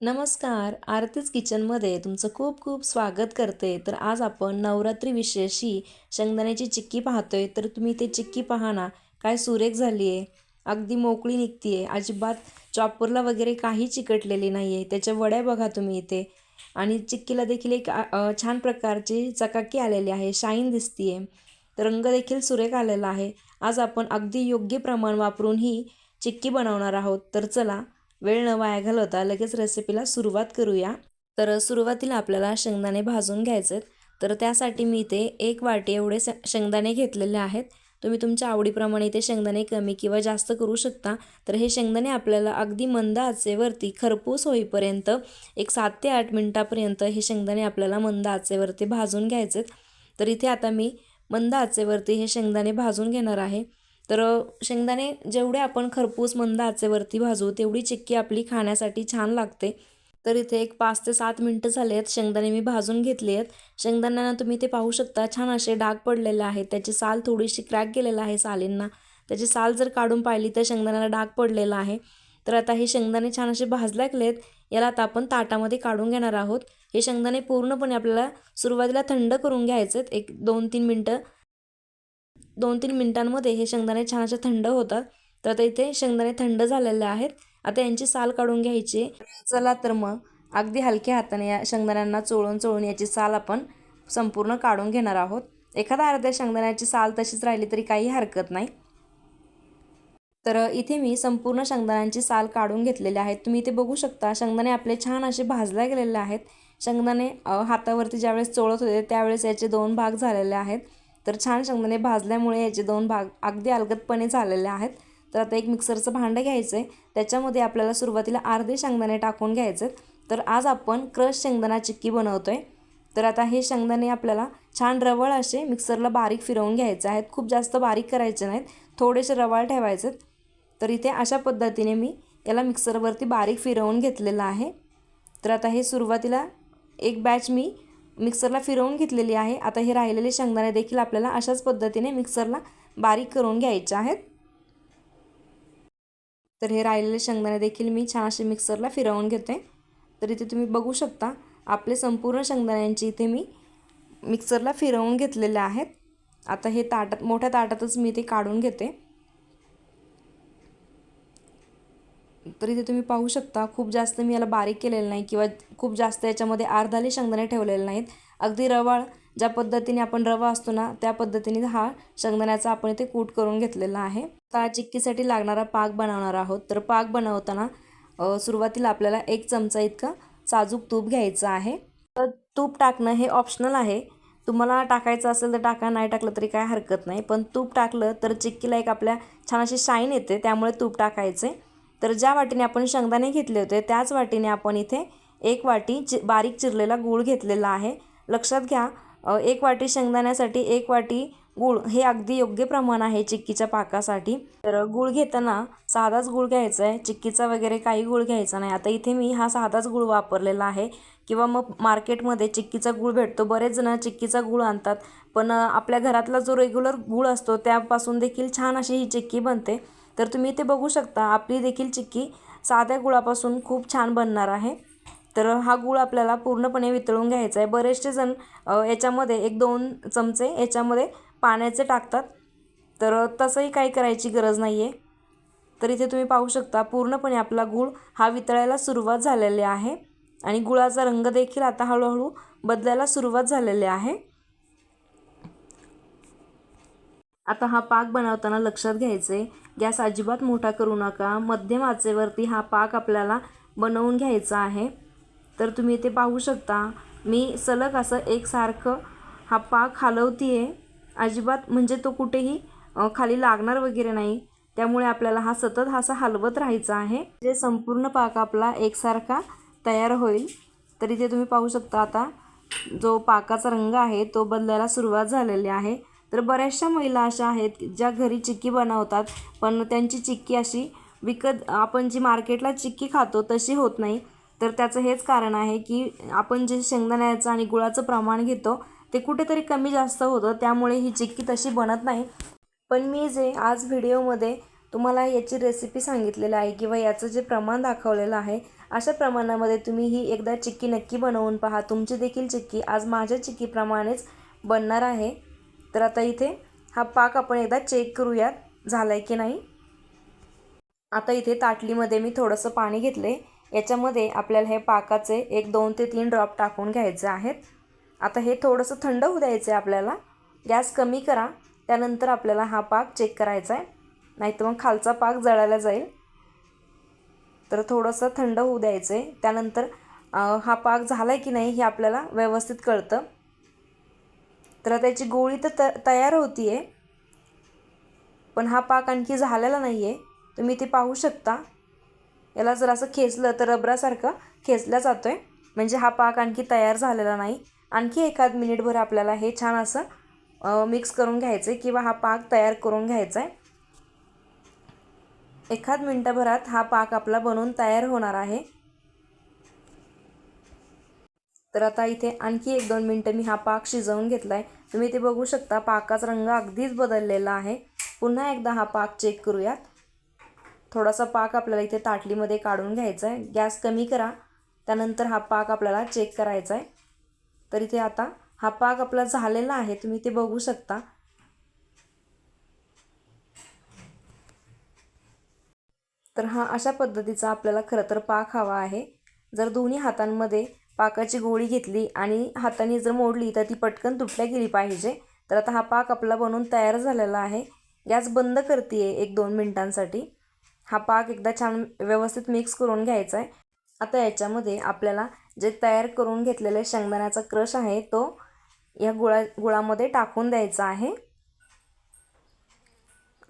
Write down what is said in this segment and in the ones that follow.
नमस्कार आरतीच किचनमध्ये तुमचं खूप खूप स्वागत करते. तर आज आपण नवरात्री विशेषी शेंगदाण्याची चिक्की पाहतोय. तर तुम्ही ते चिक्की पहा ना काय सुरेख झाली आहे अगदी मोकळी निघती आहे अजिबात चॉपरला वगैरे काही चिकटलेली नाही आहे त्याच्या वड्या बघा तुम्ही इथे. आणि चिक्कीला देखील एक छान प्रकारची चकाकी आलेली आहे. शाईन दिसती आहे तर रंग देखील सुरेख आलेला आहे. आज आपण अगदी योग्य प्रमाण वापरून ही चिक्की बनवणार आहोत. तर चला वेळ न वाया घालवता लगेच रेसिपीला सुरुवात करूया. तर सुरुवातीला आपल्याला शेंगदाणे भाजून घ्यायचे आहेत. तर त्यासाठी मी इथे एक वाटी एवढे शेंगदाणे घेतलेले आहेत. तुम्ही तुमच्या आवडीप्रमाणे इथे शेंगदाणे कमी किंवा जास्त करू शकता. तर हे शेंगदाणे आपल्याला अगदी मंद आचेवरती खरपूस होईपर्यंत एक सात ते आठ मिनटापर्यंत हे शेंगदाणे आपल्याला मंद आचेवरती भाजून घ्यायचे तर इथे आता मी मंद आचेवरती हे शेंगदाणे भाजून घेणार आहे. तर शेंगदाणे जेवढे आपण खरपूस मंद आचेवरती भाजू तेवढी चिक्की आपली खाण्यासाठी छान लागते. तर इथे एक पाच ते सात मिनटं झाले आहेत शेंगदाणे मी भाजून घेतले आहेत. शेंगदाण्यांना तुम्ही ते पाहू शकता छान असे डाग पडलेले आहेत. त्याची साल थोडीशी क्रॅक गेलेला आहे सालींना. त्याची साल जर काढून पाहिली तर शेंगदाण्याला डाग पडलेला आहे. तर आता हे शेंगदाणे छान असे भाजले गेलेत. याला आता आपण ताटामध्ये काढून घेणार आहोत. हे शेंगदाणे पूर्णपणे आपल्याला सुरुवातीला थंड करून घ्यायचे आहेत एक दोन तीन मिनटं दोन तीन मिनटांमध्ये हे शेंगदाणे छान असे थंड होतात. तर आता इथे शेंगदाणे थंड झालेले आहेत. आता यांची साल काढून घ्यायची. चला तर मग अगदी हलक्या हाताने या शेंगदाण्यांना चोळून चोळून याची साल आपण संपूर्ण काढून घेणार आहोत. एखादा अर्ध्या शेंगदाण्याची साल तशीच राहिली तरी काही हरकत नाही. तर इथे मी संपूर्ण शेंगदाण्यांची साल काढून घेतलेली आहेत तुम्ही इथे बघू शकता शेंगदाणे आपले छान असे भाजले गेलेले आहेत. शेंगदाणे हातावरती ज्यावेळेस चोळत होते त्यावेळेस याचे दोन भाग झालेले आहेत. तर छान शेंगदाणे म्हणजे भाजल्यामुळे याचे दोन भाग अगदी अलगदपणे झालेले आहेत. तर आता एक मिक्सरचं भांडं घ्यायचं आहे त्याच्यामध्ये आपल्याला सुरुवातीला अर्धे शेंगदाणे टाकून घ्यायचे तर आज आपण क्रश शेंगदाणा चिक्की बनवतो आहे तर आता हे शेंगदाणे आपल्याला छान रवळ असे मिक्सरला बारीक फिरवून घ्यायचे आहेत. खूप जास्त बारीक करायचे नाहीत. थोडेसे रवाळ ठेवायचे तर इथे अशा पद्धतीने मी याला मिक्सरवरती बारीक फिरवून घेतलेलं आहे. तर आता हे सुरुवातीला एक बॅच मी मिक्सरला फिरवून घेतलेली आहे. आता हे राहिलेले शेंगदाणे देखील आपल्याला अशाच पद्धतीने मिक्सरला बारीक करून घ्यायचे आहेत. तर हे राहिलेले शेंगदाणे देखील मी छान असे मिक्सरला फिरवून घेते. तर इथे तुम्ही बघू शकता आपले संपूर्ण शेंगदाण्यांची इथे मी मिक्सरला फिरवून घेतलेले आहेत. आता हे ताटात मोठ्या ताटातच मी ते काढून घेते. तर इथे तुम्ही पाहू शकता. खूप जास्त मी याला बारीक केलेलं नाही किंवा खूप जास्त याच्यामध्ये अर्धाले शेंगदाणे ठेवलेले नाहीत. अगदी रवाळ ज्या पद्धतीने आपण रवा असतो ना त्या पद्धतीने हा शेंगदाण्याचा आपण इथे कूट करून घेतलेला आहे. आता चिक्कीसाठी लागणारा पाक बनवणार आहोत. तर पाक बनवताना सुरुवातीला आपल्याला एक चमचा इतकं साजूक तूप घ्यायचं आहे. तर तूप टाकणं हे ऑप्शनल आहे. तुम्हाला टाकायचं असेल तर टाका नाही टाकलं तरी काय हरकत नाही. पण तूप टाकलं तर चिक्कीला एक आपल्या छान अशी शाईन येते त्यामुळे तूप टाकायचे तर ज्या वाटीने आपण शेंगदाणे घेतले होते त्याच वाटीने आपण इथे एक वाटी चि बारीक चिरलेला गूळ घेतलेला आहे. लक्षात घ्या एक वाटी शेंगदाण्यासाठी एक वाटी गूळ हे अगदी योग्य प्रमाण आहे चिक्कीच्या पाकासाठी. तर गूळ घेताना साधाच गूळ घ्यायचा आहे चिक्कीचा वगैरे काही गूळ घ्यायचा नाही. आता इथे मी हा साधाच गूळ वापरलेला आहे. किंवा मग मार्केटमध्ये चिक्कीचा गूळ भेटतो. बरेच जण चिक्कीचा गूळ आणतात. पण आपल्या घरातला जो रेग्युलर गूळ असतो त्यापासून देखील छान अशी ही चिक्की बनते. तर तुम्ही इथे बघू शकता आपली देखील चिक्की साध्या गुळापासून खूप छान बनणार आहे. तर हा गूळ आपल्याला पूर्णपणे वितळून घ्यायचा आहे. बरेचसे जण याच्यामध्ये एक दोन चमचे याच्यामध्ये पाण्याचे टाकतात. तर तसंही काही करायची गरज नाही आहे तर इथे तुम्ही पाहू शकता पूर्णपणे आपला गूळ हा वितळायला सुरुवात झालेली आहे. आणि गुळाचा रंग देखील आता हळूहळू बदलायला सुरुवात झालेली आहे. आता हा पाक बनवताना लक्षात घ्यायचं आहे गॅस अजिबात मोठा करू नका. मध्यम आचेवरती हा पाक आपल्याला बनवून घ्यायचा आहे. तर तुम्ही इथे पाहू शकता मी सलग असं एकसारखं हा पाक हलवती आहे अजिबात म्हणजे तो कुठेही खाली लागणार वगैरे नाही. त्यामुळे आपल्याला हा सतत असा हलवत राहायचा आहे. जे संपूर्ण पाक आपला एकसारखा तयार होईल. तर इथे तुम्ही पाहू शकता आता जो पाकाचा रंग आहे तो बदलायला सुरुवात झालेली आहे. तर बऱ्याचशा महिला अशा आहेत ज्या घरी चिक्की बनवतात पण त्यांची चिक्की अशी विकत आपण जी मार्केटला चिक्की खातो तशी होत नाही. तर त्याचं हेच कारण आहे की आपण जे शेंगदाण्याचं आणि गुळाचं प्रमाण घेतो ते कुठेतरी कमी जास्त होतं त्यामुळे ही चिक्की तशी बनत नाही. पण मी जे आज व्हिडिओमध्ये तुम्हाला याची रेसिपी सांगितलेलं आहे किंवा याचं जे प्रमाण दाखवलेलं आहे अशा प्रमाणामध्ये तुम्ही ही एकदा चिक्की नक्की बनवून पहा. तुमची देखील चिक्की आज माझ्या चिक्कीप्रमाणेच बनणार आहे. तर आता इथे हा पाक आपण एकदा चेक करूयात झाला आहे की नाही. आता इथे ताटलीमध्ये मी थोडंसं पाणी घेतले याच्यामध्ये आपल्याला हे पाकाचे एक दोन ते तीन ड्रॉप टाकून घ्यायचे आहेत. आता हे थोडंसं थंड होऊ द्यायचं आहे आपल्याला. गॅस कमी करा. त्यानंतर आपल्याला हा पाक चेक करायचा आहे. नाहीतर मग खालचा पाक जळायला जाईल. तर थोडंसं थंड होऊ द्यायचं आहे त्यानंतर हा पाक झाला आहे की नाही हे आपल्याला व्यवस्थित कळतं. तर त्याची गोळी तर त तयार होती आहे पण हा पाक आणखी झालेला नाही आहे तुम्ही ते पाहू शकता. याला जर असं खेचलं तर रबरासारखं खेचल्या जातो आहे म्हणजे हा पाक आणखी तयार झालेला नाही. आणखी एखाद मिनिटभर आपल्याला हे छान असं मिक्स करून घ्यायचं आहे किंवा हा पाक तयार करून घ्यायचा आहे एखाद मिनटाभरात हा पाक आपला बनवून तयार होणार आहे. तर आता इथे आणखी एक दोन मिनटं मी हा पाक शिजवून घेतला आहे तुम्ही ते बघू शकता पाकाचा रंग अगदीच बदललेला आहे. पुन्हा एकदा हा पाक चेक करूयात. थोडासा पाक आपल्याला इथे ताटलीमध्ये काढून घ्यायचा आहे गॅस कमी करा. त्यानंतर हा पाक आपल्याला चेक करायचा आहे तर इथे आता हा पाक आपला झालेला आहे. तुम्ही ते बघू शकता. तर हा अशा पद्धतीचा आपल्याला खरं तर पाक हवा आहे. जर दोन्ही हातांमध्ये पाकाची गोळी घेतली आणि हाताने जर मोडली तर ती पटकन तुटल्या गेली पाहिजे. तर आता हा पाक आपला बनवून तयार झालेला आहे. गॅस बंद करते आहे एक दोन मिनटांसाठी. हा पाक एकदा छान व्यवस्थित मिक्स करून घ्यायचा आहे आता याच्यामध्ये आपल्याला जे तयार करून घेतलेले शेंगदाण्याचा क्रश आहे तो या गुळा गुळामध्ये टाकून द्यायचा आहे.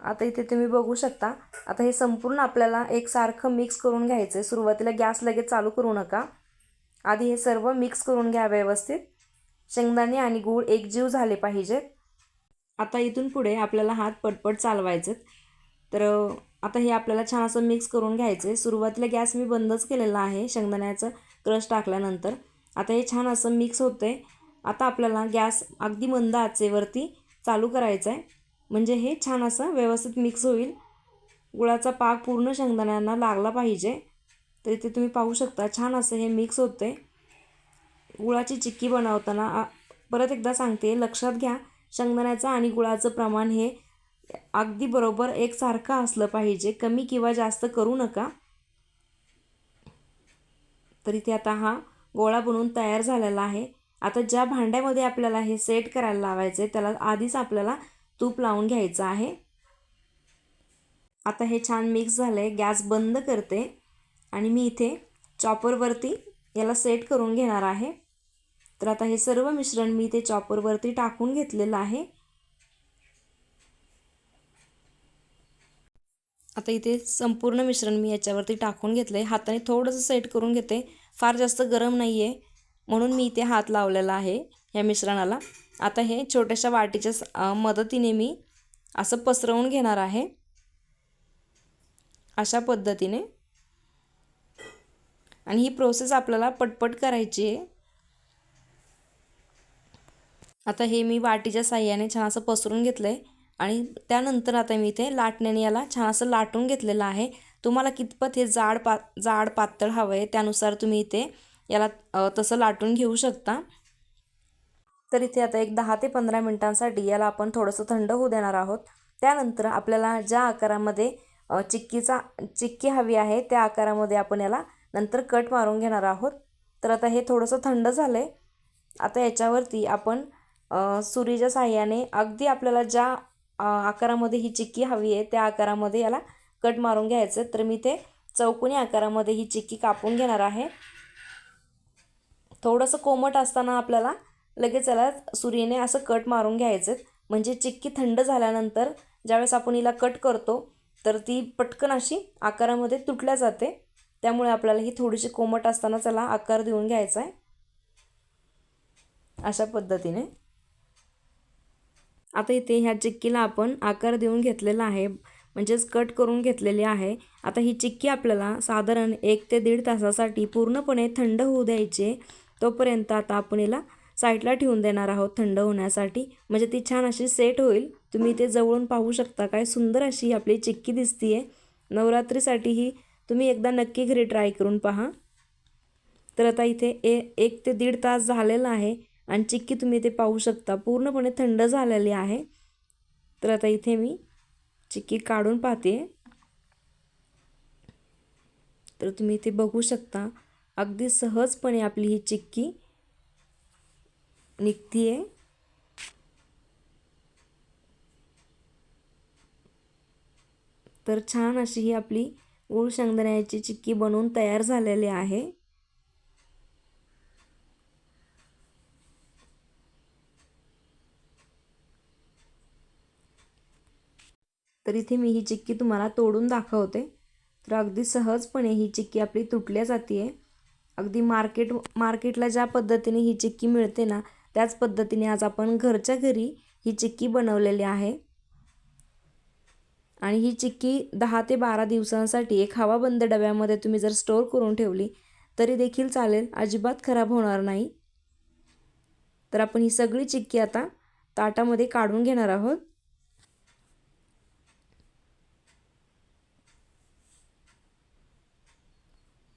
आता इथे तुम्ही बघू शकता. आता हे संपूर्ण आपल्याला एकसारखं मिक्स करून घ्यायचं आहे सुरुवातीला गॅस लगेच चालू करू नका. आधी हे सर्व मिक्स करून घ्या व्यवस्थित. शेंगदाणे आणि गूळ एकजीव झाले पाहिजेत आता इथून पुढे आपल्याला हात पटपट चालवायचेत. तर आता हे आपल्याला छान असं मिक्स करून घ्यायचं आहे सुरुवातीला गॅस मी बंदच केलेला आहे शेंगदाण्याचं क्रश टाकल्यानंतर. आता हे छान असं मिक्स होतं आहे आता आपल्याला गॅस अगदी मंद आचेवरती चालू करायचं आहे म्हणजे हे छान असं व्यवस्थित मिक्स होईल. गुळाचा पाक पूर्ण शेंगदाण्यांना लागला पाहिजे. तर इथे तुम्ही पाहू शकता. छान असं हे मिक्स होते गुळाची चिक्की बनवताना परत एकदा सांगते लक्षात घ्या शेंगदाण्याचं आणि गुळाचं प्रमाण हे अगदी बरोबर एकसारखं असलं पाहिजे. कमी किंवा जास्त करू नका. तर इथे आता हा गोळा बनवून तयार झालेला आहे. आता ज्या भांड्यामध्ये आपल्याला हे सेट करायला लावायचं आहे त्याला आधीच आपल्याला तूप लावून घ्यायचं आहे. आता हे छान मिक्स झालं आहे गॅस बंद करते. आणि मी इथे चॉपरवरती याला सेट करून घेणार आहे. तर आता हे सर्व मिश्रण मी इथे चॉपरवरती टाकून घेतलेलं आहे. आता इथे संपूर्ण मिश्रण मी याच्यावरती टाकून घेतलं आहे हाताने थोडंसं सेट करून घेते. फार जास्त गरम नाही आहे म्हणून मी इथे हात लावलेला आहे या मिश्रणाला. आता हे छोट्याशा वाटीच्या मदतीने मी असं पसरवून घेणार आहे. अशा पद्धतीने. आणि ही प्रोसेस आपल्याला पटपट करायची आहे. आता हे मी वाटीच्या साह्याने छान असं पसरून घेतलं आहे आणि त्यानंतर आता मी इथे लाटण्याने याला छान असं लाटून घेतलेलं आहे. तुम्हाला कितपत हे जाड पा जाड पातळ हवं आहे त्यानुसार तुम्ही इथे याला तसं लाटून घेऊ शकता. तर इथे आता एक दहा ते पंधरा मिनटांसाठी याला आपण थोडंसं थंड होऊ देणार आहोत. त्यानंतर आपल्याला ज्या आकारामध्ये चिक्कीचा चिक्की हवी आहे त्या आकारामध्ये आपण याला नंतर कट मारून घेणार आहोत. तर आता हे थोडंसं थंड झालं आहे आता याच्यावरती आपण सुरीच्या साह्याने अगदी आपल्याला ज्या आकारामध्ये ही चिक्की हवी आहे त्या आकारामध्ये याला कट मारून घ्यायचं. तर मी ते चौकोनी आकारामध्ये ही चिक्की कापून घेणार आहे. थोडंसं कोमट असताना आपल्याला लगेच याला सुरीने असं कट मारून घ्यायचं. म्हणजे चिक्की थंड झाल्यानंतर ज्यावेळेस आपण हिला कट करतो तर ती पटकन अशी आकारामध्ये तुटल्या जाते. त्यामुळे आपल्याला ही थोडीशी कोमट असताना त्याला आकार देऊन घ्यायचा आहे अशा पद्धतीने. आता इथे ह्या चिक्कीला आपण आकार देऊन घेतलेला आहे. म्हणजेच कट करून घेतलेली आहे. आता ही चिक्की आपल्याला साधारण एक ते दीड तासासाठी पूर्णपणे थंड होऊ द्यायची तोपर्यंत आता आपण याला साईडला ठेवून देणार आहोत थंड होण्यासाठी. म्हणजे ती छान अशी सेट होईल. तुम्ही ते जवळून पाहू शकता काय सुंदर अशी आपली चिक्की दिसती आहे नवरात्रीसाठी ही तुम्ही एकदा नक्की घरी ट्राय करून पहा. तर आता इथे ए एक ते दीड तास झालेला आहे आणि चिक्की तुम्ही ते पाहू शकता. पूर्णपणे थंड झालेली आहे. तर आता इथे मी चिक्की काढून पाहते. तर तुम्ही इथे बघू शकता अगदी सहजपणे आपली ही चिक्की निघतीये. तर छान अशी ही आपली गूळ शेंगदाण्याची चिक्की बनवून तयार झालेली आहे. तर इथे मी ही चिक्की तुम्हाला तोडून दाखवते. तर अगदी सहजपणे ही चिक्की आपली तुटल्या जाते अगदी मार्केट मार्केटला ज्या पद्धतीने ही चिक्की मिळते ना त्याच पद्धतीने आज आपण घरच्या घरी ही चिक्की बनवलेली आहे. आणि ही चिक्की दहा ते बारा दिवसांसाठी एक हवाबंद डब्यामध्ये तुम्ही जर स्टोअर करून ठेवली तरी देखील चालेल. अजिबात खराब होणार नाही. तर आपण ही सगळी चिक्की आता ताटामध्ये काढून घेणार आहोत.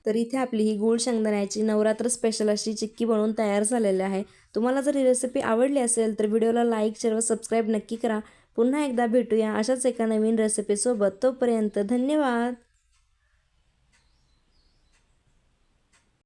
तर इथे आपली ही गूळ शेंगदाण्याची नवरात्र स्पेशल अशी चिक्की बनवून तयार झालेली आहे. तुम्हाला जर ही रेसिपी आवडली असेल तर व्हिडिओला लाईक शेअर व सबस्क्राईब नक्की करा. पुन्हा एकदा भेटूया अशाच एका नवीन रेसिपीसोबत तोपर्यंत धन्यवाद.